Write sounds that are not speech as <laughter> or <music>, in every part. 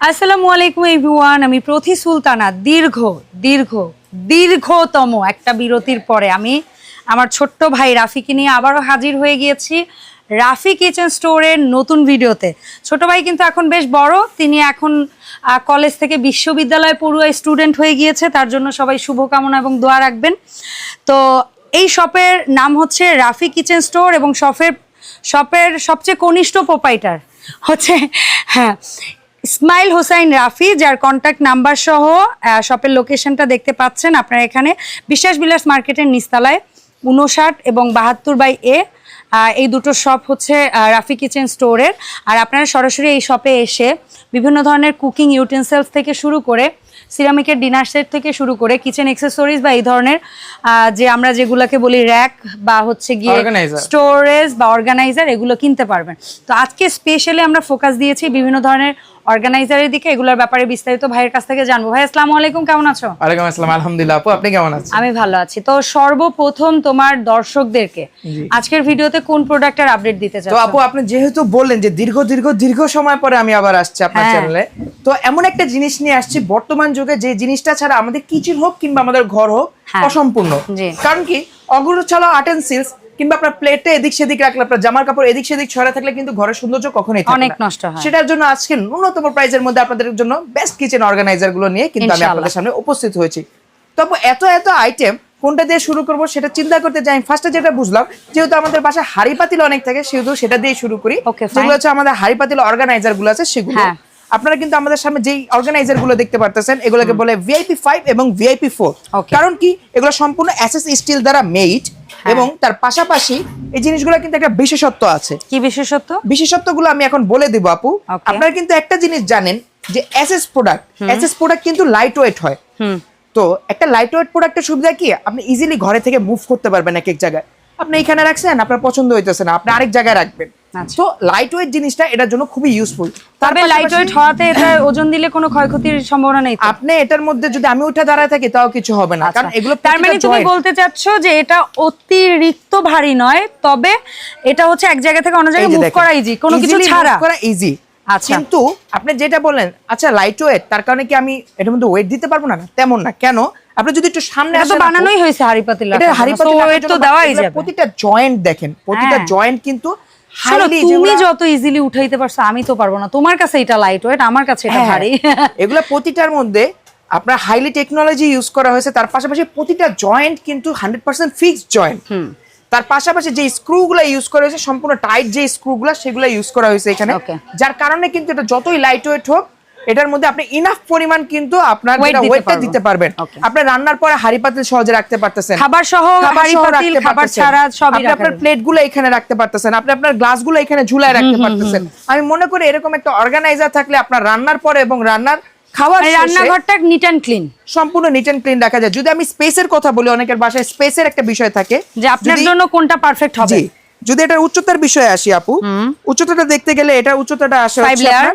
আসসালামু আলাইকুম এভরিওয়ান, আমি প্রতি সুলতানা দীর্ঘ দীর্ঘ, দীর্ঘতম একটা বিরতির পরে আমি আমার ছোট্ট ভাই রাফিকে নিয়ে আবারও হাজির হয়ে গিয়েছি রাফি কিচেন স্টোরের নতুন ভিডিওতে। ছোট ভাই কিন্তু এখন বেশ বড়, তিনি এখন কলেজ থেকে বিশ্ববিদ্যালয় পড়ুয়া স্টুডেন্ট হয়ে গিয়েছে, তার জন্য সবাই শুভকামনা এবং দোয়া রাখবেন। তো এই শপের নাম হচ্ছে রাফি কিচেন স্টোর এবং শপের শপের সবচেয়ে কনিষ্ঠ প্রোপাইটার হচ্ছে হ্যাঁ ইসমাইল হোসাইন রাফি যার কন্ট্যাক্ট নাম্বার সহ শপের লোকেশনটা দেখতে পাচ্ছেন আপনারা এখানে। বিশ্বাস বিলাস মার্কেটের নিস্তালায় উনষাট এবং বাহাত্তর বাই এ। এই দুটো শপ হচ্ছে রাফি কিচেন স্টোরের আর আপনারা সরাসরি এই শপে এসে বিভিন্ন ধরনের কুকিং ইউটেন্সিলস থেকে শুরু করে সিরামিকের ডিনার সেট থেকে শুরু করে কিচেন এক্সেসরিজ বা এই ধরনের যে আমরা যেগুলোকে বলি র্যাক বা হচ্ছে গিয়ে স্টোরেজ বা অর্গানাইজার এগুলো কিনতে পারবেন। তো আজকে স্পেশালি আমরা ফোকাস দিয়েছি বিভিন্ন ধরনের অর্গানাইজারের দিকে এগুলোর ব্যাপারে বিস্তারিত ভাইয়ের কাছ থেকে জানব। ভাই আসসালামু আলাইকুম কেমন আছো? ওয়ালাইকুম আসসালাম আলহামদুলিল্লাহ আপু আপনি কেমন আছেন? আমি ভালো আছি। তো সর্বপ্রথম তোমার দর্শকদেরকে আজকের ভিডিওতে কোন প্রোডাক্টের আপডেট দিতে চাও তো আপু আপনি যেহেতু বললেন যে দীর্ঘ দীর্ঘ দীর্ঘ সময় পরে আমি আবার আসছি আপনার। চ্যানেলে তো এমন একটা জিনিস নিয়ে আসছি বর্তমান যুগে যে জিনিসটা ছাড়া আমাদের কিচেন হোক কিংবা আমাদের ঘর হোক হ্যাঁ। অসম্পূর্ণ। কারণ কি? অগ্রছালো আটেন্সিলস কিংবা আপনার প্লেটে এদিক সেদিক রাখলে আপনার জামার কাপড় এদিক সেদিক ছড়া থাকলে কিন্তু ঘরের সৌন্দর্য কখনোই অনেক নষ্ট হয়। সেটার জন্য আজকে ন্যূনতম প্রাইজের মধ্যে আপনাদের জন্য বেস্ট কিচেন অর্গানাইজারগুলো নিয়ে কিন্তু আমি আপনাদের সামনে উপস্থিত হয়েছি। তবে এত এত আইটেম কোনটা দিয়ে শুরু করব সেটা চিন্তা করতে যাই ফার্স্টে যেটা বুঝলাম যেহেতু আমাদের বাসায় হাড়ি পাতিল অনেক থাকে সেহেতু সেটা দিয়ে শুরু করি। যেগুলো হচ্ছে আমাদের হাড়ি পাতিল অর্গানাইজারগুলো আছে সেগুলো হ্যাঁ। আপনারা কিন্তু আমাদের সামনে যেই অর্গানাইজারগুলো দেখতে পারতেছেন এগুলোকে বলে ভিআইপি ফাইভ এবং ভিআইপি ফোর কারণ কি? এগুলো সম্পূর্ণ এসএস স্টিল দ্বারা মেড। এবং তার পাশাপাশি এই জিনিসগুলো কিন্তু একটা বিশেষত্ব আছে। কি বিশেষত্ব? বিশেষত্বগুলো আমি এখন বলে দিব আপু। আপনারা কিন্তু একটা জিনিস জানেন যে এসএস প্রোডাক্ট এসএস প্রোডাক্ট কিন্তু লাইট ওয়েট হয় তো একটা লাইট ওয়েট প্রোডাক্টের সুবিধা কি? আপনি ইজিলি ঘরে থেকে মুভ করতে পারবেন এক এক জায়গায়। আপনি এখানে রাখছেন আপনার পছন্দ হইতেছে না আপনি আরেক জায়গায় রাখবেন। আচ্ছা। তো লাইট ওয়েট জিনিসটা এটার জন্য খুবই ইউজফুল তবে লাইট ওয়েট হওয়াতে এটা ওজন দিলে কোনো ক্ষয়ক্ষতির সম্ভাবনা নেই আপনি এটার মধ্যে যদি আমি উঠে দাঁড়ায় থাকি তাও কিছু হবে না। কারণ আচ্ছা। এগুলো তার মানে তুমি বলতে চাচ্ছ যে এটা অতিরিক্ত ভারী নয় তবে এটা হচ্ছে এক জায়গা থেকে অন্য জায়গায় মুভ করা ইজি কোনো কিছু ছাড়া। করা ইজি আচ্ছা। কিন্তু আপনি যেটা বলেন আচ্ছা লাইট ওয়েট তার কারণে কি আমি এটার মধ্যে ওয়েট দিতে পারব না তেমন না। কেন? আপনি যদি একটু সামনে তো আসেন বানানোই হয়েছে হাড়ি পাতিল এটা হাড়ি পাতিল তো দেওয়াই যাবে। প্রতিটা জয়েন্ট দেখেন প্রতিটা হ্যাঁ। জয়েন্ট কিন্তু তুমি যত ইজিলি উঠাইতে পারছ আমি তো পারব না। তোমার কাছে এটা লাইট ওয়েট আমার কাছে এটা হ্যাঁ, ভারী। এগুলো প্রতিটার মধ্যে আপনার হাইলি টেকনোলজি ইউজ করা হয়েছে তার পাশাপাশি প্রতিটা জয়েন্ট কিন্তু হান্ড্রেড পার্সেন্ট ফিক্সড জয়েন্ট তার পাশাপাশি যে স্ক্রু গুলো ইউজ করা হয়েছে সম্পূর্ণ টাইট যে স্ক্রু গুলো সেগুলো ইউজ করা হয়েছে এখানে. যার কারণে কিন্তু এটা যতই লাইট ওয়েট হোক এটার মধ্যে আপনি ইনাফ পরিমাণ কিন্তু আপনার ওয়েটটা দিতে পারবেন. আপনি রান্নার পরে হাড়ি পাতিল সহজে রাখতে পারতেছেন। খাবার সহ খাবার হাড়ি পাতিল খাবার। ছাড়া সবই আপনি আপনার যাবে। প্লেটগুলো এখানে রাখতে পারতেছেন। আপনি আপনার গ্লাসগুলো এখানে ঝুলায় রাখতে পারতেছেন। আমি মনে করি এরকম একটা অর্গানাইজার থাকলে আপনার রান্নার পরে এবং রান্নার খাওয়ার মানে রান্নাঘরটা নিট অ্যান্ড ক্লিন সম্পূর্ণ নিট এন্ড ক্লিন রাখা যায়। যদি আমি স্পেসের কথা বলি অনেকের বাসায় স্পেসের একটা বিষয় থাকে। যে আপনার জন্য কোনটা পারফেক্ট হবে? যদি এটার উচ্চতার বিষয়ে আসি আপু উচ্চতাটা দেখতে গেলে এটার উচ্চতাটা আসে Five layer?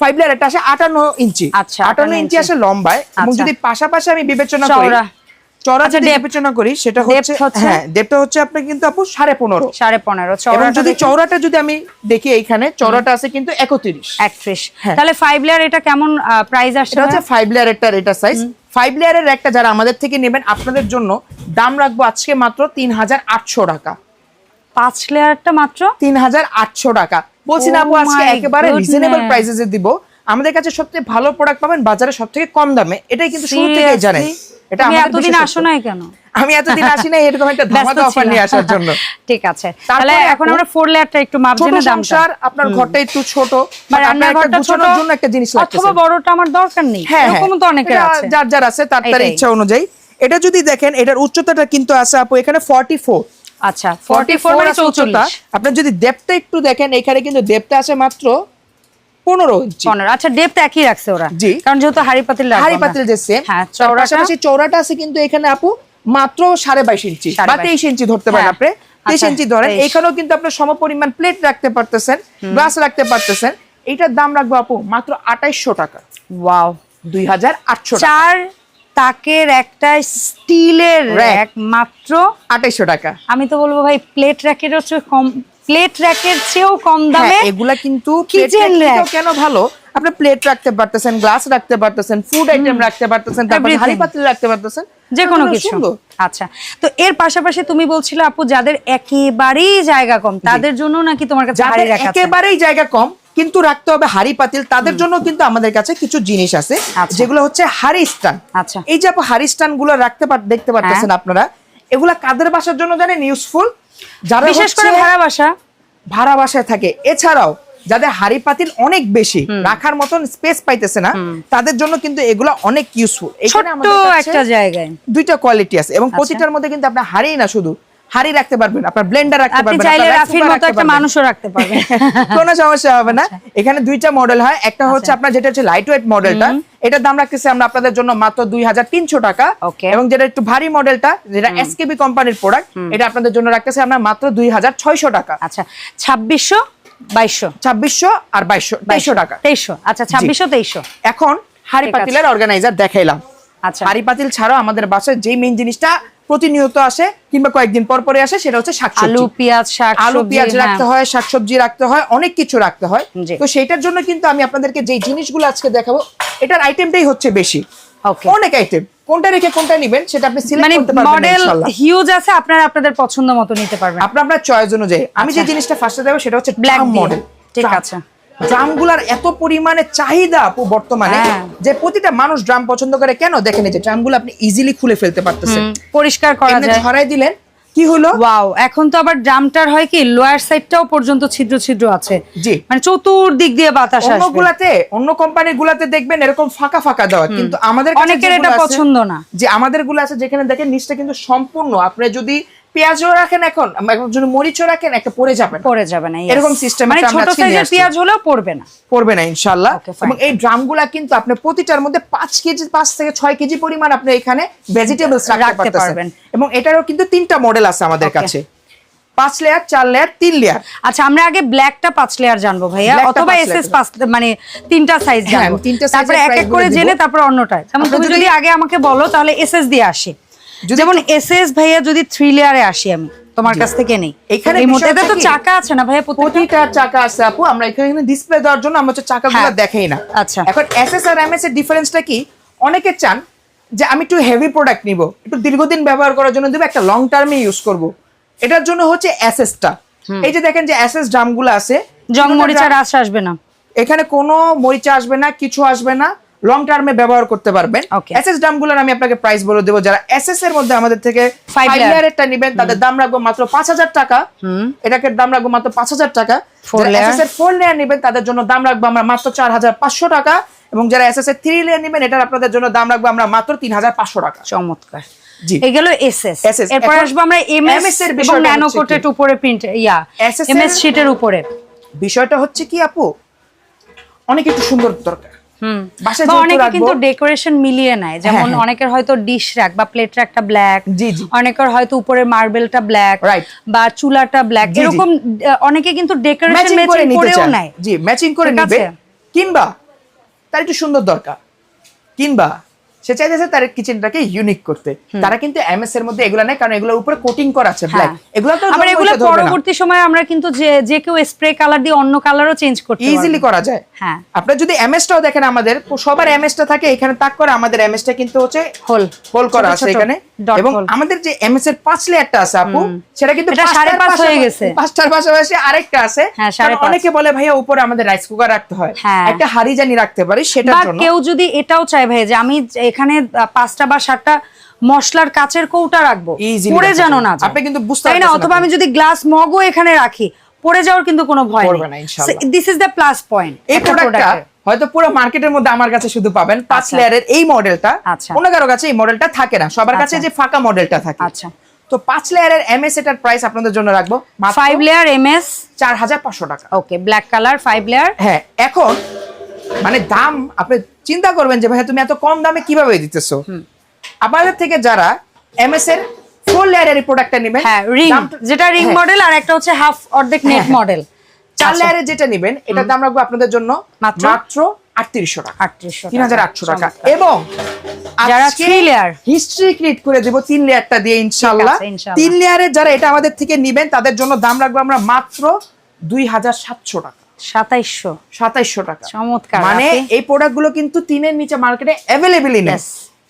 ফাইভ লেয়ার এটা আসে আটান্ন ইঞ্চি আচ্ছা, আটান্ন ইঞ্চি। আসে লম্বায় এবং আচ্ছা। যদি পাশাপাশি আমি বিবেচনা করি। চড়া আচ্ছা, যদি বিবেচনা করি সেটা হচ্ছে? হ্যাঁ ডেপটা হচ্ছে আপনার কিন্তু আপু সাড়ে পনেরো সাড়ে পনেরো এবং চওড়াটা যদি। যদি আমি দেখি এইখানে চৌড়াটা আছে কিন্তু একত্রিশ একত্রিশ হ্যাঁ। তাহলে ফাইভ লেয়ার এটা কেমন প্রাইস আসছে এটা হচ্ছে ফাইভ লেয়ারেরটার এটা সাইজ ফাইভ লেয়ারের একটা যারা আমাদের থেকে নেবেন আপনাদের জন্য দাম রাখব আজকে মাত্র তিন হাজার আটশো টাকা পাঁচ লেয়ারটা মাত্র? তিন হাজার আটশো টাকা। বলছি না Oh আপু আজকে একেবারে রিজনেবল প্রাইসেসে দিব। আমাদের কাছে সবথেকে ভালো প্রোডাক্ট পাবেন বাজারে সব থেকে কম দামে। এটাই কিন্তু শুরু থেকে জানেন। এটা এতদিন আসো নাই কেন? আমি এতদিন আসি নাই এরকম একটা <laughs> ধামাকা অফার নিয়ে আসার জন্য। <laughs> ঠিক আছে। তাহলে এখন আমরা ফোর লেয়ারটা একটু মাপ জেনে আপনার ঘরটা একটু ছোট আপনার একটা রান্নাঘরটা ছোট জন্য একটা জিনিস অথবা বড়টা আমার দরকার নেই। হ্যাঁ হ্যাঁ। তো অনেকের আছে। যার যার আছে তার তার ইচ্ছা অনুযায়ী। এটা যদি দেখেন এটার উচ্চতাটা কিন্তু আছে আপু এখানে ফর্টি ফোর আচ্ছা ফর্টি ফোর মানে চৌচল্লিশ। আপনার যদি ডেপটা একটু দেখেন এখানে কিন্তু ডেপটা আছে মাত্র পনেরো ইঞ্চি পনেরো। আচ্ছা ডেপথ একই রাখছে ওরা। জি। কারণ যেহেতু হাড়ি পাতিল হাড়ি পাতিল যে সেম হ্যাঁ চওড়াটা পাশাপাশি আছে কিন্তু এখানে আপু মাত্র সাড়ে বাইশ ইঞ্চি বা বাইশ। তেইশ ইঞ্চি ধরতে পারেন হ্যাঁ। আপনি। তেইশ আচ্ছা, ইঞ্চি ধরেন এখানেও কিন্তু আপনার সমপরিমাণ প্লেট রাখতে পারতেছেন গ্লাস রাখতে পারতেছেন। এইটার দাম রাখব আপু মাত্র আঠাইশশো টাকা। ওয়াও দুই হাজার আটশো চার তাকের একটা স্টিলের র্যাক মাত্র আঠাইশশো টাকা আমি তো বলব ভাই প্লেট র্যাকের হচ্ছে কম প্লেট র্যাকের চেয়েও কম দামে হ্যাঁ, এগুলা কিন্তু rack। থেকেও কেন ভালো আপনি প্লেট রাখতে পারতেছেন গ্লাস রাখতে পারতেছেন ফুড আইটেম রাখতে পারতেছেন তারপর। হাড়ি পাতিল রাখতে পারতেছেন যে কোনো কিছু। আচ্ছা তো এর পাশাপাশি তুমি বলছিলে আপু যাদের একেবারেই জায়গা কম তাদের জন্য নাকি তোমার কাছে হাড়ি রাখা আছে? একেবারেই জায়গা কম কিন্তু রাখতে হবে হাড়ি পাতিল। তাদের জন্য কিন্তু আমাদের কাছে কিছু জিনিস আছে আচ্ছা। যেগুলো হচ্ছে হাড়ি স্টান। আচ্ছা। এই যে আপু হাড়ি স্টানগুলো রাখতে দেখতে পারতেছেন আপনারা এগুলা কাদের বাসার জন্য জানেন? ইউজফুল যারা বিশেষ করে ভাড়া বাসা। ভাড়া বাসায় থাকে। এছাড়াও যাদের হাড়ি পাতিল অনেক বেশি রাখার মতন স্পেস পাইতেছে না তাদের জন্য কিন্তু এগুলা অনেক ইউজফুল ছোট্ট একটা জায়গায়। দুইটা কোয়ালিটি আছে এবং প্রতিটার মধ্যে কিন্তু আপনার হাড়ি না শুধু। হাড়ি রাখতে পারবেন আপনার ব্লেন্ডার রাখতে আপনি পারবেন চাইলে রাফির মতো একটা মানুষও রাখতে পারবেন। <laughs> কোনো সমস্যা হবে না। এখানে দুইটা মডেল হয় একটা আচ্ছা। হচ্ছে আপনার যেটা হচ্ছে লাইট ওয়েট মডেলটা এটার দাম রাখতেছি আমরা আপনাদের জন্য মাত্র দুই হাজার তিনশো টাকা। এবং যেটা একটু ভারী মডেলটা যেটা এসকেবি কোম্পানির প্রোডাক্ট এটা আপনাদের জন্য রাখতেছি আমরা মাত্র দুই হাজার ছয়শো টাকা। আচ্ছা ছাব্বিশশো বাইশশো। ছাব্বিশশো আর বাইশশো তেইশশো টাকা। তেইশশো। আচ্ছা ছাব্বিশশো তেইশশো। এখন হাড়ি পাতিলের অর্গানাইজার দেখাইলাম। আচ্ছা। হাড়ি পাতিল ছাড়াও আমাদের বাসায় যে মেইন জিনিসটা প্রতিনিয়ত আসে কিংবা কয়েকদিন পর পরে আসে সেটা হচ্ছে শাকসবজি। আলু পেঁয়াজ শাক আলু পেঁয়াজ হ্যাঁ। রাখতে হয় শাকসবজি রাখতে হয় অনেক কিছু রাখতে হয়। তো সেইটার জন্য কিন্তু আমি আপনাদেরকে যে জিনিসগুলো আজকে দেখাবো এটার আইটেমটাই হচ্ছে বেশি. অনেক আইটেম কোনটা রেখে কোনটা নেবেন সেটা আপনি সিলেক্ট মানে করতে পারবেন মডেল হিউজ আছে আপনারা আপনাদের পছন্দ মতো নিতে পারবেন। আপনার আপনার চয়েস অনুযায়ী। আমি যে আচ্ছা। জিনিসটা ফার্স্টে দেবো সেটা হচ্ছে ব্ল্যাক মডেল ঠিক আছে। ড্রামগুলার এত পরিমাণে চাহিদা বর্তমানে হ্যাঁ। যে প্রতিটা মানুষ ড্রাম পছন্দ করে কেন দেখেন এই যে ড্রামগুলো আপনি ইজিলি খুলে ফেলতে পারতেছেন। পরিষ্কার করা যায়। ধরাই দিলেন কি হলো? ওয়াও এখন তো আবার ড্রামটার হয় কি লোয়ার সাইডটাও পর্যন্ত ছিদ্র ছিদ্র আছে। জি। মানে চতুর্দিক দিয়ে বাতাস অন্য আসবে। গুলাতে অন্য কোম্পানির গুলাতে দেখবেন এরকম ফাঁকা ফাঁকা দেওয়া কিন্তু আমাদের কাছে অনেকের এটা পছন্দ না। যে আমাদেরগুলো আছে যেখানে দেখেন নিচটা কিন্তু সম্পূর্ণ। আপনি যদি পেঁয়াজও রাখেন এখন এখন যদি মরিচও রাখেন একটা পড়ে যাবেন পড়ে যাবে না এরকম সিস্টেম মানে ছোট সাইজের পেঁয়াজ হলেও পড়বে না। পড়বে না ইনশাল্লাহ. এবং এই ড্রামগুলা কিন্তু আপনি প্রতিটার মধ্যে পাঁচ কেজি পাঁচ থেকে ছয় কেজি পরিমাণ আপনি এখানে ভেজিটেবলস রাখতে পারবেন। এবং এটারও কিন্তু তিনটা মডেল আছে আমাদের কাছে। পাঁচ লেয়ার চার লেয়ার তিন লেয়ার আচ্ছা আমরা আগে ব্ল্যাকটা পাঁচ লেয়ার জানব ভাইয়া অথবা পাঁচ এস এস পাঁচ মানে তিনটা সাইজ হ্যাঁ, জানব। তারপরে এক এক করে জেনে। তারপর অন্যটায় যেমন তুমি যদি- আগে আমাকে বলো তাহলে এস এস দিয়ে আসি। যেমন এস এস ভাইয়া যদি থ্রি লেয়ারে আসি আমি তোমার কাছ থেকে নেই। এখানে এই মুহূর্তে তো চাকা আছে না ভাইয়া প্রতিটা? চাকা আছে আপু আমরা এখানে ডিসপ্লে দেওয়ার জন্য আমরা চাকাগুলো হ্যাঁ। দেখাই না। আচ্ছা। এখন এসএস আর এমএস এর ডিফারেন্সটা কি? অনেকে চান যে আমি একটু হেভি প্রোডাক্ট নিব একটু দীর্ঘদিন ব্যবহার করার জন্য দেবো একটা লং টার্মে ইউজ করব। এটার জন্য হচ্ছে এসএসটা এই যে দেখেন যে এসএস ড্রামগুলো আছে জং কোনো মরিচা রাস আসবে না। এখানে কোনো মরিচা আসবে না কিছু আসবে না। লং টার্মে ব্যবহার করতে পারবেন. এসএস ড্রামগুলোর আমি আপনাকে প্রাইস বলে দেবো। যারা এসএস এর মধ্যে আমাদের থেকে ফাইভ। ইয়ারেরটা নেবেন তাদের দাম রাখব মাত্র পাঁচ হাজার টাকা। এটাকে দাম রাখব মাত্র পাঁচ হাজার টাকা। যারা এসএস এর ফোর লেয়ার নেবেন তাদের জন্য দাম রাখব আমরা মাত্র চার হাজার পাঁচশো টাকা। এবং যারা এসএস এর থ্রি লেয়ার নেবেন এটার আপনাদের জন্য দাম রাখব আমরা মাত্র তিন হাজার পাঁচশো টাকা। চমৎকার। জি। এগুলো এসএস এরপর আসব আমরা এমএস এর এবং ন্যানো হচ্ছে কোটের কি? উপরে প্রিন্ট ইয়া এমএস শীটের উপরে। বিষয়টা হচ্ছে কি আপু? অনেক একটু সুন্দর দরকার। বা অনেকে কিন্তু ডেকোরেশন মিলিয়ে নেয়। যেমন। অনেকের হয়তো ডিশ র্যাক বা প্লেট র্যাকটা ব্ল্যাক। অনেকের হয়তো উপরে মার্বেলটা ব্ল্যাক. বা চুলাটা ব্ল্যাক। এরকম অনেকে কিন্তু ডেকোরেশন ম্যাচিং করেও নেয়। জি ম্যাচিং করে নেবে। কিংবা তার একটু সুন্দর দরকার। কিংবা সে চাইতেছে তার কিচেনটাকে ইউনিক করতে। তারা কিন্তু এমএস এর মধ্যে এগুলো নেয় কারণ এগুলোর উপরে কোটিং করা আছে ব্ল্যাক। এগুলো তো আবার এগুলো পরবর্তী সময় আমরা কিন্তু যে যে কেউ স্প্রে কালার দিয়ে অন্য কালারও চেঞ্জ করতে ইজিলি করা যায়। হ্যাঁ। আপনার যদি এমএসটাও দেখেন আমাদের সবার এমএসটা থাকে এখানে তাক করে আমাদের এমএসটা কিন্তু হচ্ছে হোল। হোল করা আছে এখানে। এবং আমাদের যে এমএস এর পাঁচ লেয়ারটা আছে আপু সেটা কিন্তু সাড়ে পাঁচ হয়ে গেছে। পাঁচটার পাশাপাশি আরেকটা আছে। হ্যাঁ, অনেকে বলে ভাইয়া উপরে আমাদের রাইস কুকার রাখতে হয়। হ্যাঁ। একটা হাড়ি জানি রাখতে পারি সেটার বা কেউ যদি এটাও চায় ভাই যে আমি এখানে পাঁচটা বা সাতটা মশলার কাচের কৌটা রাখব। পড়ে যেন না আপনি কিন্তু বুঝতে তাই না? অথবা আমি যদি গ্লাস মগও এখানে রাখি পড়ে যাওয়ার কিন্তু কোনো ভয় this is the plus point এই প্রোডাক্টটা হয়তো পুরো মার্কেটের মধ্যে আমার কাছে শুধু পাবেন। পাঁচ আচ্ছা। লেয়ারের এই মডেলটা আচ্ছা। অন্য কারও কাছে এই মডেলটা থাকে না। সবার কাছে আচ্ছা। যে ফাঁকা মডেলটা থাকে। আচ্ছা। তো পাঁচ লেয়ারের এমএস এটার প্রাইস আপনাদের জন্য রাখব। ফাইভ লেয়ার এমএস চার হাজার পাঁচশো টাকা। Okay black colour five layer হ্যাঁ এখন মানে দাম আপনি চিন্তা করবেন যে ভাই তুমি এত কম দামে কীভাবে দিতেছো? আপনাদের থেকে যারা এমএস এর ফোর লেয়ারের প্রোডাক্টটা নেবেন হ্যাঁ রিং যেটা রিং হ্যাঁ, মডেল আর একটা হচ্ছে হাফ অর্ধেক নেট হ্যাঁ, হ্যাঁ। মডেল চার লেয়ারের যেটা নেবেন এটার দাম রাখব আপনাদের জন্য মাত্র? আটত্রিশশো টাকা। আটত্রিশশো তিন হাজার আটশো টাকা। এবং যারা। হিস্ট্রি ক্রিয়েট করে দেবো তিন লেয়ারটা দিয়ে ইনশাল্লাহ তিন লেয়ারের যারা এটা আমাদের থেকে নিবেন তাদের জন্য দাম রাখব আমরা মাত্র দুই হাজার সাতশো টাকা। সাতাইশশো। সাতাইশশো টাকা। চমৎকার মানে এই প্রোডাক্টগুলো কিন্তু তিনের নিচে মার্কেটে অ্যাভেলেবেলই নেই।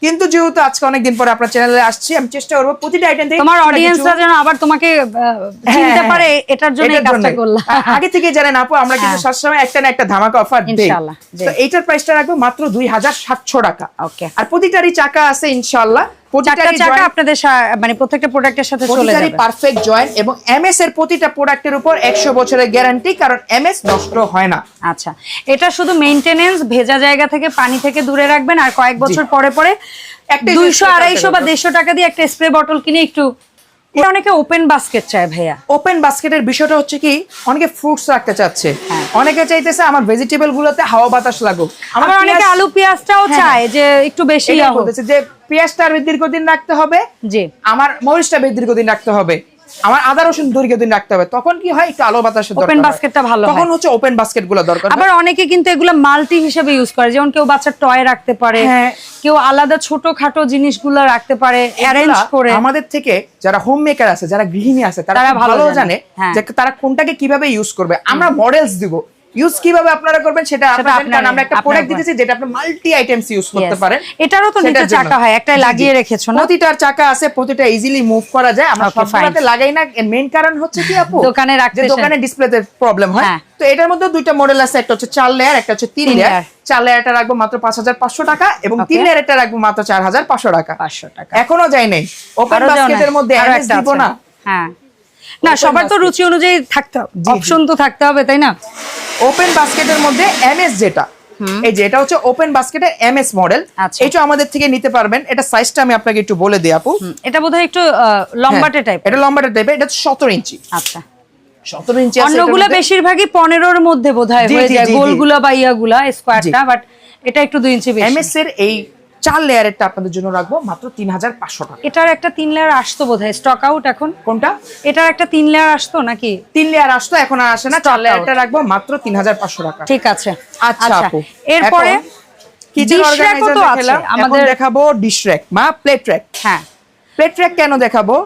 কিন্তু যেহেতু আজকে অনেকদিন পরে আপনার চ্যানেলে আসছি আমি চেষ্টা করব প্রতিটা আইটেম থেকে তোমার অডিয়েন্সরা যেন আবার তোমাকে আহ, চিনতে হ্যাঁ, পারে এটার জন্য এই কাজটা করলাম। আগে থেকে জানেন আপু আমরা কিন্তু হ্যাঁ। সবসময় একটা না একটা ধামাকা অফার দিই। ইনশাআল্লাহ, তো এইটার প্রাইসটা রাখব মাত্র দুই হাজার সাতশো টাকা। ওকে আর প্রতিটারই চাকা আছে ইনশাল্লাহ। চারটা চাকা আপনাদের মানে প্রত্যেকটা প্রোডাক্টের সাথে চলে যাবে। পারফেক্ট জয়েন্ট এবং এমএস এর প্রতিটা প্রোডাক্টের উপর একশো বছরের গ্যারান্টি কারণ এমএস নষ্ট হয় না। আচ্ছা এটা শুধু মেইনটেনেন্স ভেজা জায়গা থেকে পানি থেকে দূরে রাখবেন আর কয়েক বছর পরে পরে একটা দুইশো spray আড়াইশো বা রাখতে দেড়শো টাকা দিয়ে একটা স্প্রে বটল কিনে একটু এটা অনেকে ওপেন বাস্কেট চায় ভাইয়া। ওপেন বাস্কেটের বিষয়টা হচ্ছে কি অনেকে ফ্রুটস রাখতে চাচ্ছে। হ্যাঁ। অনেকে চাইতেছে আমার ভেজিটেবল গুলোতে হাওয়া বাতাস লাগুক। আমার অনেকে আলু পেঁয়াজটাও হ্যাঁ। চায় যে একটু বেশি যে পেঁয়াজটা দীর্ঘদিন রাখতে হবে। জি। আমার মরিচটা দীর্ঘদিন রাখতে হবে। আমার আদা রসুন দীর্ঘদিন রাখতে হবে তখন কি হয় একটু আলো বাতাসের দরকার ওপেন হয়। basket টা ভালো তখন হচ্ছে ওপেন বাস্কেটগুলো দরকার। আবার অনেকে কিন্তু এগুলো মাল্টি হিসেবে ইউজ করে যেমন কেউ বাচ্চার টয় রাখতে পারে হ্যাঁ। কেউ আলাদা ছোটখাটো জিনিসগুলো রাখতে পারে অ্যারেঞ্জ করে আমাদের থেকে যারা হোম মেকার আছে যারা গৃহিণী আছে তারা ভালো। জানে হ্যাঁ। যে তারা কোনটাকে কীভাবে ইউজ করবে আমরা মডেলস দিব ইউজ কীভাবে আপনারা করবেন সেটা আপনারা জানেন, কারণ আমরা একটা প্রোডাক্ট। দিতেছি যেটা আপনি মাল্টি আইটেমস ইউজ করতে পারেন। এটারও তো নিচে চাকা হয় একটাই। লাগিয়ে রেখেছো না? প্রতিটার চাকা আছে প্রতিটা ইজিলি মুভ করা যায়। আমরা সবগুলোতে লাগাই না। মেইন কারণ হচ্ছে কি আপু? দোকানে রাখতে দোকানে ডিসপ্লেতে প্রবলেম হয়। হ্যাঁ। তো এটার মধ্যে দুইটা মডেল আছে একটা হচ্ছে চার লেয়ার একটা হচ্ছে তিন লেয়ার চার লেয়ারটা রাখব মাত্র পাঁচ হাজার পাঁচশো টাকা এবং. তিন লেয়ারটা রাখব মাত্র চার হাজার পাঁচশো টাকা। পাঁচশো টাকা। এখনও যাই নাই। ওপেন বাস্কেটের মধ্যে দিব না। হ্যাঁ। না সবার তো রুচি অনুযায়ী থাকতে হবে। অপশন তো থাকতে হবে তাই না? ওপেন বাস্কেটের মধ্যে এমএস যেটা এই যে এটা হচ্ছে ওপেন বাস্কেটের এমএস মডেল। এটা আমাদের থেকে নিতে পারবেন। এটা সাইজটা আমি আপনাকে একটু বলে দিই আপু। এটা বোধহয় একটু লম্বাটে হ্যাঁ, টাইপ এটা লম্বাটে টাইপের এটা সতেরো ইঞ্চি। আচ্ছা। সতেরো ইঞ্চি আছে অন্যগুলো। বেশিরভাগই মধ্যে বোধহয় হয়ে যায়। গোলগুলা বা ইয়াগুলা স্কোয়ারটা বাট এটা একটু ইঞ্চি বেশি। এমএস এর এই চার লেয়ারেরটা আপনাদের জন্য রাখব মাত্র তিন হাজার পাঁচশো টাকা। এটার একটা তিন লেয়ার আসতো বোধহয় স্টক আউট এখন? কোনটা? এটার একটা তিন লেয়ার আসতো নাকি? তিন লেয়ার আসতো এখন আর আসে না চার লেয়ারটা রাখব মাত্র তিন হাজার পাঁচশো টাকা। ঠিক আছে। আচ্ছা এরপরে কিচেন আমাদের আমাদের দেখাবো ডিশ র্যাক মা প্লেট র্যাক হ্যাঁ। প্লেট র্যাক কেন দেখাবো?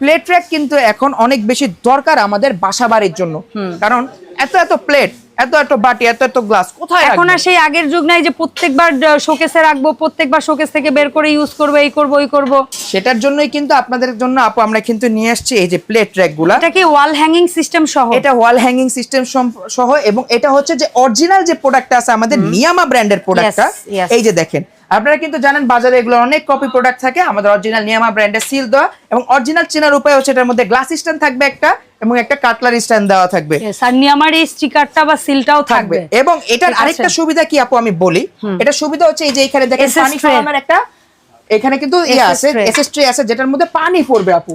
প্লেট র্যাক কিন্তু এখন অনেক বেশি দরকার আমাদের বাসা বাড়ির জন্য কারণ এত এত প্লেট এত এত বাটি এত এত গ্লাস কোথায় এখন আর সেই আগের যুগ নাই যে প্রত্যেকবার শোকেসে রাখব প্রত্যেকবার শোকেস থেকে বের করে ইউজ করব এই করব ওই করব। সেটার জন্যই কিন্তু আপনাদের জন্য আপু আমরা কিন্তু নিয়ে আসছি এই যে প্লেট র্যাকগুলা। এটা কি ওয়াল হ্যাঙ্গিং সিস্টেম সহ? এটা ওয়াল হ্যাঙ্গিং সিস্টেম সহ এবং এটা হচ্ছে যে অরিজিনাল যে প্রোডাক্টটা আছে আমাদের নিয়ামা ব্র্যান্ডের প্রোডাক্টটা. এই যে দেখেন আপনারা কিন্তু জানেন বাজারে এগুলো অনেক কপি প্রোডাক্ট থাকে। আমাদের অরিজিনাল নিয়ামা ব্র্যান্ডের সিল দেওয়া এবং অরিজিনাল চেনার উপায় হচ্ছে এটার মধ্যে গ্লাস স্ট্যান্ড থাকবে একটা এবং একটা কাটলার স্ট্যান্ড দেওয়া থাকবে। আর এই স্টিকারটা বা সিলটাও থাকবে। এবং এটার আরেকটা সুবিধা কি আপু আমি বলি? এটা সুবিধা হচ্ছে এই যে এখানে দেখেন পানি। ফলানোর একটা এখানে কিন্তু ইয়ে আছে। এসএস ট্রে আছে যেটার মধ্যে পানি পড়বে আপু।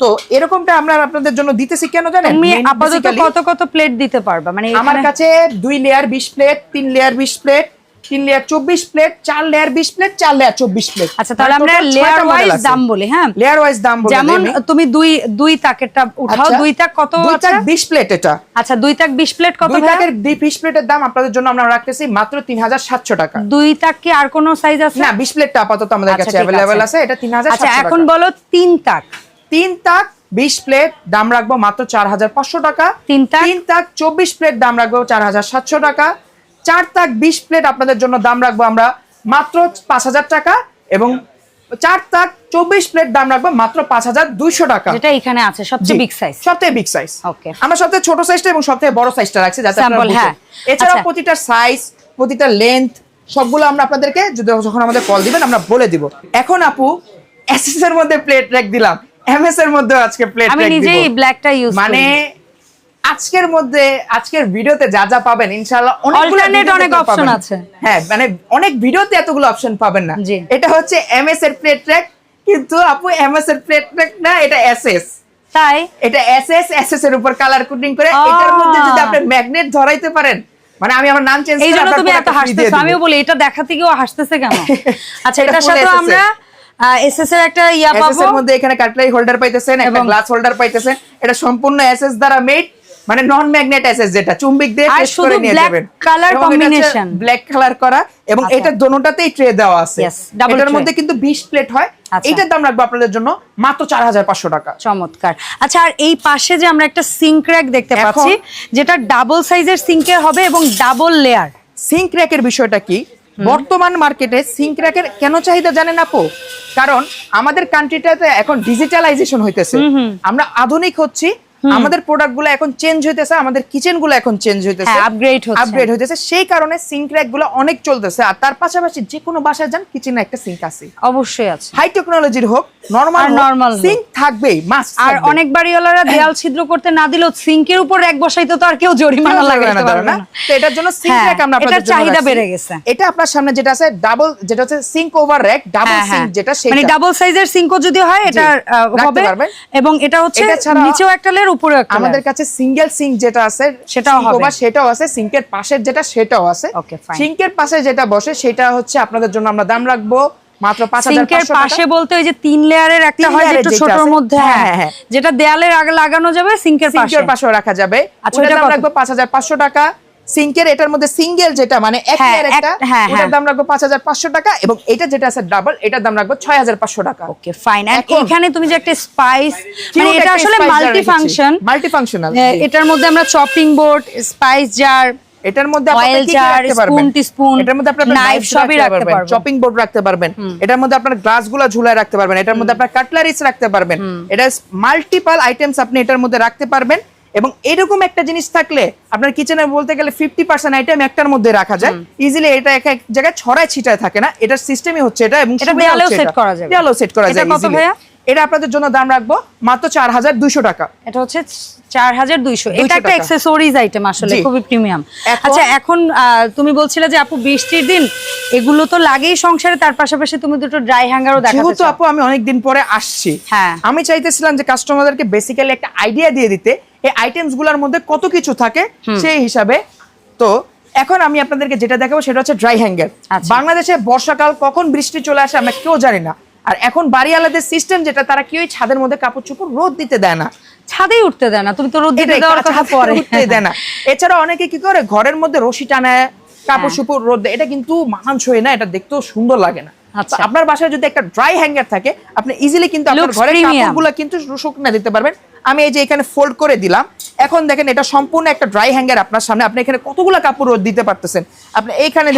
তো এরকমটা আমরা আপনাদের জন্য দিতেছি কেন জানেন? Main আপাতত কত কত প্লেট দিতে পারবা? মানে আমার কাছে দুই লেয়ার বিশ প্লেট তিন লেয়ার বিশ প্লেট তিন লেয়ার চব্বিশ প্লেট চার লেয়ার বিশ প্লেট চার লেয়ার চব্বিশ প্লেট আচ্ছা তাহলে আমরা লেয়ার ওয়াইজ দাম বলি হ্যাঁ? লেয়ার ওয়াইজ দাম বলে যেমন তুমি দুই দুই তাকেরটা উঠাও আচ্ছা, দুই তাক কত দুই তাক বিশ প্লেট এটা। আচ্ছা দুই তাক বিশ প্লেট কত দুই? তাকের বিশ প্লেটের দাম আপনাদের জন্য আমরা রাখতেছি মাত্র তিন হাজার সাতশো টাকা। দুই তাক কি আর কোনো সাইজ আছে? না বিশ প্লেটটা আপাতত আমাদের আচ্ছা, কাছে অ্যাভেলেবেল আছে। এটা তিন হাজার আচ্ছা এখন বলো তিন তাক। তিন তাক বিশ প্লেট দাম রাখব মাত্র চার হাজার পাঁচশো টাকা। তিন তাক? তিন তাক চব্বিশ প্লেট দাম রাখব চার হাজার সাতশো টাকা। চার তাক বিশ প্লেট আপনাদের জন্য দাম রাখব আমরা মাত্র পাঁচ হাজার টাকা এবং চার তাক চব্বিশ প্লেট দাম রাখব মাত্র পাঁচ হাজার দুইশো টাকা। যেটা এখানে আছে সবচেয়ে বিগ সাইজ সবথেকে বিগ সাইজ Okay. আমরা সবথেকে ছোট সাইজটা এবং সবথেকে বড় সাইজটা রাখছি যাতে হ্যাঁ। এছাড়াও আচ্ছা। প্রতিটা সাইজ প্রতিটা লেন্থ সবগুলো আমরা আপনাদেরকে যদি যখন আমাদের কল দিবেন আমরা বলে দিব। এখন আপু এসএস এর মধ্যে প্লেট র্যাক দিলাম। এমএস এর মধ্যে আজকে প্লেট আমি নিজেই ব্ল্যাকটা ইউজ মানে আজকের মধ্যে আজকের ভিডিওতে যা যা পাবেন ইনশাআল্লাহ অনেক। আছে। হ্যাঁ মানে অনেক ভিডিওতে এতগুলো অপশন পাবেন না। এটা হচ্ছে এমএস এর প্লেট র্যাক কিন্তু আপু এমএস এর প্লেট র্যাক না এটা এসএস তাই? এটা এসএস এসএস এর উপর কালার কোডিং করে এটার মধ্যে যদি আপনি ম্যাগনেট ধরাইতে পারেন মানে আমি আমার নাম চেঞ্জ এই জন্য তুমি এত হাসতেছো আমিও বলি এটা দেখাতে গিয়েও হাসতেছে কেন? <laughs> আচ্ছা এটা এটার সাথে আমরা এসএস এর একটা ইয়া এসএস এর মধ্যে এখানে কাটলারি হোল্ডার পাইতেছেন একটা এবং- গ্লাস হোল্ডার পাইতেছেন এটা সম্পূর্ণ এসএস দ্বারা মেড মানে নন ম্যাগনেটাইজেস যেটা চুম্বক দিয়ে শুধু করে নিয়ে যাবেন। color combination। ব্ল্যাক কালার করা এবং আচ্ছা। এটা দোনোটাতেই ট্রে দেওয়া আছে। এটার মধ্যে কিন্তু 20 প্লেট হয়। আচ্ছা। এটার দাম রাখব আপনাদের জন্য মাত্র 4500 টাকা। চমৎকার। আচ্ছা আর এই পাশে যে আমরা একটা সিঙ্ক র্যাক দেখতে পাচ্ছি যেটা ডাবল সাইজের সিঙ্কের হবে এবং ডাবল লেয়ার সিঙ্ক র্যাকের বিষয়টা কি? বর্তমান মার্কেটে সিঙ্ক র্যাকের কেন চাহিদা জানেন আপু? কারণ আমাদের কান্ট্রিটাতে এখন ডিজিটালাইজেশন হইতেছে। আমরা আধুনিক হচ্ছি আমাদের প্রোডাক্টগুলো এখন চেঞ্জ হইতেছে আমাদের কিচেনগুলো এখন চেঞ্জ হইতেছে। হ্যাঁ, upgrade হচ্ছে। আপগ্রেড হইতেছে। সেই কারণে সিঙ্ক র্যাকগুলো অনেক চলতেছে। আর তার পাশাপাশি যে কোনো বাসায় যান কিচেনে একটা সিঙ্ক আছে। অবশ্যই আছে। হাই টেকনোলজির হোক নরমাল হোক। সিঙ্ক থাকবেই মাস্ট আর অনেক বাড়িওয়ালারা দেয়াল ছিদ্র করতে না দিলেও সিঙ্কের উপর এক বসাইতে তো আর কেউ জরিমানা লাগাইতে পারবে না। তো এটার জন্য সিঙ্ক হ্যাঁ, র্যাক আমরা আপনাদের জন্য চাহিদা বেড়ে গেছে। এটা আপনার সামনে যেটা আছে ডাবল যেটা হচ্ছে সিঙ্ক ওভার র্যাক ডাবল হ্যাঁ, সিঙ্ক হ্যাঁ। যেটা মানে ডাবল সাইজের সিঙ্কও যদি হয় এটা হবে। এবং এটা হচ্ছে নিচেও একটা লেয়ার একটা আমাদের কাছে সিঙ্গেল সিঙ্ক যেটা আছে সেটাও হবে। সেটাও আছে সিঙ্কের পাশের যেটা সেটাও আছে. সিঙ্কের পাশে যেটা বসে সেটা হচ্ছে আপনাদের জন্য আমরা দাম রাখব মাত্র সিঙ্কের পাশে বলতে ওই যে তিন লেয়ারের একটা হয় একটু ছোটর মধ্যে হ্যাঁ, হ্যাঁ। হ্যাঁ, যেটা দেয়ালের আগে লাগানো যাবে সিঙ্কের পাশে। সিঙ্কের পাশেও রাখা যাবে। আচ্ছা, এটা রাখব পাঁচ হাজার পাঁচশো টাকা। সিঙ্কের এটার মধ্যে সিঙ্গেল যেটা মানে এক হ্যাঁ, একটা হ্যাঁ, ওটার হ্যাঁ। দাম রাখব পাঁচ হাজার পাঁচশো টাকা এবং এটা যেটা আছে ডাবল এটার দাম রাখব ছয় হাজার পাঁচশো টাকা। ওকে ফাইন এখানে তুমি যে একটা স্পাইস মানে এটা আসলে মাল্টি ফাংশন Multifunctional, জি। এটার মধ্যে আমরা চপিং বোর্ড স্পাইস জার এটার মধ্যে spoon, teaspoon, এটার মধ্যে নাইফ সবই রাখতে পারবেন। চপিং বোর্ড রাখতে পারবেন। এটার মধ্যে আপনার গ্লাসগুলা ঝুলায় রাখতে পারবেন। এটার মধ্যে আপনার কাটলারিস রাখতে পারবেন। এটা মাল্টিপল আইটেমস আপনি এটার মধ্যে রাখতে পারবেন। এবং এরকম একটা জিনিস থাকলে আপনার কিচেনে বলতে গেলে ফিফটি পার্সেন্ট আইটেম একটার মধ্যে রাখা যায়। ইজিলি এটা এক এক জায়গায় ছড়ায় ছিটায় থাকে না। এটার সিস্টেমই হচ্ছে এটা এবং সেট দেয়ালেও করা যায় দেয়ালেও সেট করা যায়? এটা আপনাদের জন্য দাম রাখব মাত্র চার হাজার দুইশো টাকা। এটা হচ্ছে চার হাজার দুইশো এটা একটা। অ্যাক্সেসরিজ আইটেম আসলে খুবই প্রিমিয়াম আচ্ছা এখন তুমি বলছিলে যে আপু বৃষ্টির দিন এগুলো তো লাগেই সংসারে তার পাশাপাশি তুমি দুটো ড্রাই হ্যাঙ্গারও যেহেতু চাও। আপু আমি অনেকদিন পরে আসছি হ্যাঁ। আমি চাইতেছিলাম যে কাস্টমারদেরকে বেসিক্যালি একটা আইডিয়া দিয়ে দিতে এই আইটেমসগুলোর মধ্যে কত কিছু থাকে সেই হিসাবে। তো এখন আমি আপনাদেরকে যেটা দেখাবো সেটা হচ্ছে ড্রাই হ্যাঙ্গার আচ্ছা। বাংলাদেশে বর্ষাকাল কখন বৃষ্টি চলে আসে আমরা কেউ জানি না। আর এখন বাড়িওয়ালাদের সিস্টেম যেটা তারা কি ওই ছাদের মধ্যে কাপড় চোপড় রোদ দিতে দেয় না। ছাদেই উঠতে দেয় না তুমি তো রোদ দিতে দেওয়ার কথা পরে। উঠতে দেয় না। এছাড়া অনেকে কি করে ঘরের মধ্যে রশি টানায় কাপড় চোপড় রোদ দেয়। এটা কিন্তু মানানসই না এটা দেখতেও সুন্দর লাগে না। আচ্ছা। আপনার বাসায় যদি একটা ড্রাই হ্যাঙ্গার থাকে আপনি ইজিলি কিন্তু আপনার ঘরের কাপড়গুলো কিন্তু শুকনা দিতে পারবেন। আমি এই যে এখানে ফোল্ড করে দিলাম। এখন দেখেন এটা সম্পূর্ণ একটা ড্রাই হ্যাঙ্গার আপনার সামনে। আপনি এখানে কতগুলো কাপড় রোদ দিতে পারতেছেন? আপনি এইখানে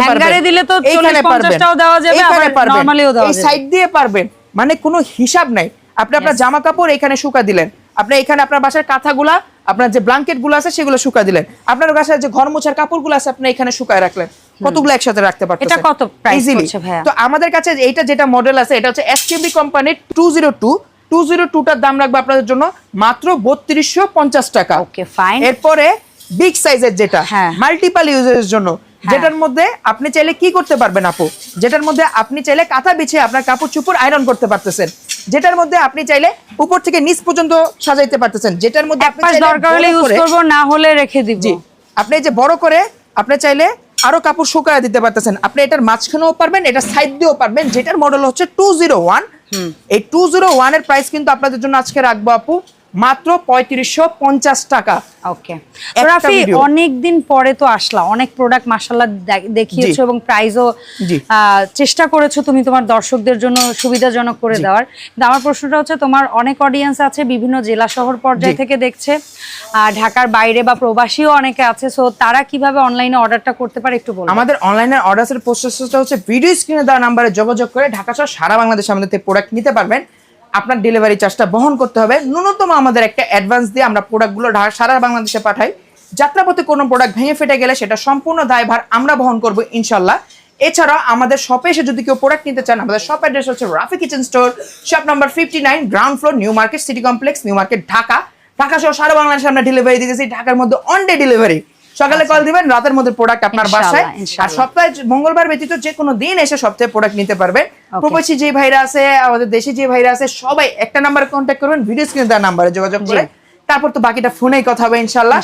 দিলে তো এইখানে 40-50 পারবেন, টাও দেওয়া যাবে, আবার পারবেন, normally-ও এই সাইড দিয়ে পারবেন। মানে কোনো হিসাব নাই। আপনি আপনার জামা কাপড় এখানে শুকা দিলেন। আপনি এখানে আপনার বাসার কাঁথাগুলা আপনার যে ব্ল্যাঙ্কেটগুলো আছে সেগুলো শুকা দিলেন। আপনার বাসায় যে ঘর মোছার কাপড় কাপড়গুলো আছে আপনি এখানে শুকায় রাখলেন। কতগুলো একসাথে রাখতে পারতেছেন? এটা কত Easily। পড়ছে ভাইয়া? তো আমাদের কাছে এইটা যেটা মডেল আছে এটা হচ্ছে এসকিউবি কোম্পানির টু জিরো টু জিরো টুটার দাম রাখবে আপনাদের জন্য মাত্র বত্রিশশো পঞ্চাশ টাকা. এরপরে বিগ সাইজের যেটা হ্যাঁ। মাল্টিপাল ইউজের জন্য যেটার মধ্যে আপনি চাইলে কি করতে পারবেন আপু? যেটার মধ্যে আপনি চাইলে কাঁথা বিছিয়ে আপনার কাপড় চুপড় আয়রন করতে পারতেছেন। যেটার মধ্যে আপনি চাইলে উপর থেকে নিচ পর্যন্ত সাজাইতে পারতেছেন। যেটার মধ্যে এক আপনি দরকার হলে ইউজ করে- না হলে রেখে দিব। আপনি যে বড় করে আপনি চাইলে আরও কাপড় শুকায় দিতে পারতেছেন। আপনি এটার মাঝখানেও পারবেন এটা সাইড দিয়েও পারবেন। যেটার মডেল হচ্ছে টু জিরো ওয়ান এই টু জিরো ওয়ানের প্রাইস কিন্তু আপনাদের জন্য আজকে রাখব আপু। মাত্র পঁয়ত্রিশশো পঞ্চাশ টাকা। ওকে রাফি video। পরে তো আসলা অনেক প্রোডাক্ট মাশাআল্লাহ দে- দেখিয়েছো এবং প্রাইজও। চেষ্টা করেছ তুমি তোমার দর্শকদের জন্য সুবিধাজনক করে দেওয়ার। কিন্তু আমার প্রশ্নটা হচ্ছে তোমার অনেক অডিয়েন্স আছে বিভিন্ন জেলা শহর পর্যায় থেকে দেখছে আহ, ঢাকার বাইরে বা প্রবাসীও অনেকে আছে সো তারা কীভাবে অনলাইনে অর্ডারটা করতে পারে একটু বলো। আমাদের অনলাইনের অর্ডারের প্রসেসটা হচ্ছে ভিডিও স্ক্রিনে দেওয়া নাম্বারে যোগাযোগ করে ঢাকা সহ সারা বাংলাদেশে আমাদের প্রোডাক্ট নিতে পারবেন। আপনার ডেলিভারি চার্জটা বহন করতে হবে। ন্যূনতম আমাদের একটা অ্যাডভান্স দিয়ে আমরা প্রোডাক্টগুলো সারা বাংলাদেশে পাঠাই। যাত্রাপথে কোনো প্রোডাক্ট ভেঙে ফেটে গেলে সেটা সম্পূর্ণ দায়ভার আমরা বহন করব ইনশাল্লাহ এছাড়া আমাদের শপে এসে যদি কেউ প্রোডাক্ট নিতে চান, আমাদের শপ অ্যাড্রেস হচ্ছে Rafi kitchen store shop number fifty nine ground floor new market city complex new market Dhaka. Dhaka সহ সারা বাংলাদেশে আমরা ডেলিভারি দিতেছি। ঢাকার মধ্যে অন ডে ডেলিভারি সকালে কল দিবেন রাতের মধ্যে প্রোডাক্ট আপনার বাসায়। আর সপ্তাহে মঙ্গলবার ব্যতীত যে কোনো দিন এসে সপ্তাহে প্রোডাক্ট নিতে পারবে প্রবাসী যে ভাইরা আছে আমাদের দেশে যে ভাইরা আছে সবাই একটা নাম্বারে কন্ট্যাক্ট করবেন ভিডিও স্ক্রিনে দেওয়ার নাম্বারে যোগাযোগ করে। তারপর তো বাকিটা ফোনেই কথা হবে ইনশাল্লাহ।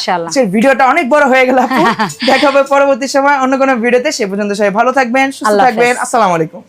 ভিডিওটা অনেক বড় হয়ে গেল <laughs> দেখা হবে পরবর্তী সময় অন্য কোনো ভিডিওতে সে পর্যন্ত সবাই ভালো থাকবেন সুস্থ থাকবেন। আসসালামু আলাইকুম।